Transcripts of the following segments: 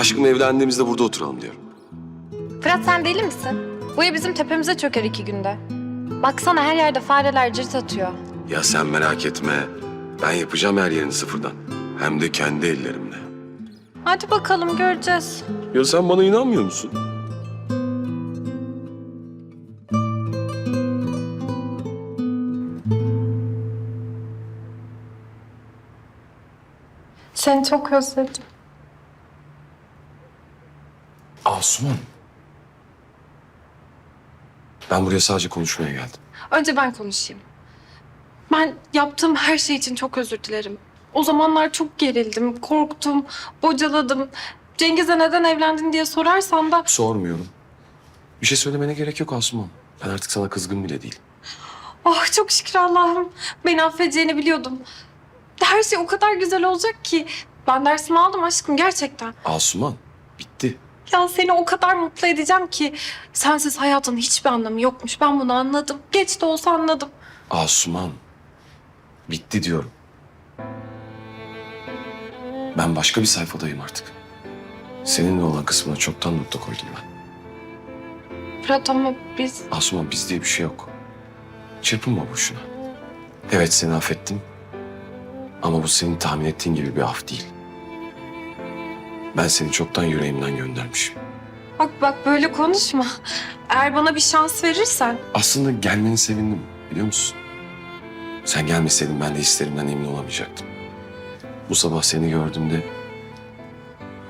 Aşkım evlendiğimizde burada oturalım diyorum. Fırat sen deli misin? Bu ev bizim tepemize çöker iki günde. Baksana her yerde fareler cırt atıyor. Ya sen merak etme. Ben yapacağım her yerini sıfırdan. Hem de kendi ellerimle. Hadi bakalım göreceğiz. Ya sen bana inanmıyor musun? Seni çok özledim. Asuman. Ben buraya sadece konuşmaya geldim. Önce ben konuşayım. Ben yaptığım her şey için çok özür dilerim. O zamanlar çok gerildim, korktum, bocaladım. Cengiz'e neden evlendin diye sorarsan da... Sormuyorum. Bir şey söylemene gerek yok Asuman. Ben artık sana kızgın bile değilim. Ah çok şükür Allah'ım. Beni affedeceğini biliyordum. Her şey o kadar güzel olacak ki. Ben dersimi aldım aşkım gerçekten. Asuman. Ya seni o kadar mutlu edeceğim ki. Sensiz hayatın hiçbir anlamı yokmuş. Ben bunu anladım. Geç de olsa anladım. Asuman, bitti diyorum. Ben başka bir sayfadayım artık. Seninle olan kısmına çoktan nokta koydum ben. Fırat ama biz... Asuman biz diye bir şey yok. Çırpınma boşuna. Evet seni affettim. Ama bu senin tahmin ettiğin gibi bir af değil. Ben seni çoktan yüreğimden göndermişim. Bak bak böyle konuşma. Eğer bana bir şans verirsen... Aslında gelmeni sevindim biliyor musun? Sen gelmeseydin ben de hislerimden emin olamayacaktım. Bu sabah seni gördüğümde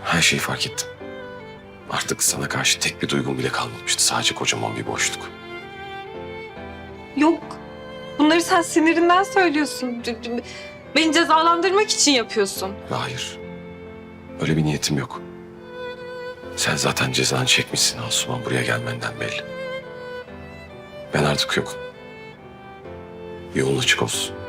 her şeyi fark ettim. Artık sana karşı tek bir duygum bile kalmamıştı. Sadece kocaman bir boşluk. Yok. Bunları sen sinirinden söylüyorsun. Beni cezalandırmak için yapıyorsun. Hayır. Öyle bir niyetim yok. Sen zaten cezanı çekmişsin Asuman buraya gelmenden belli. Ben artık yokum. Yolun açık olsun.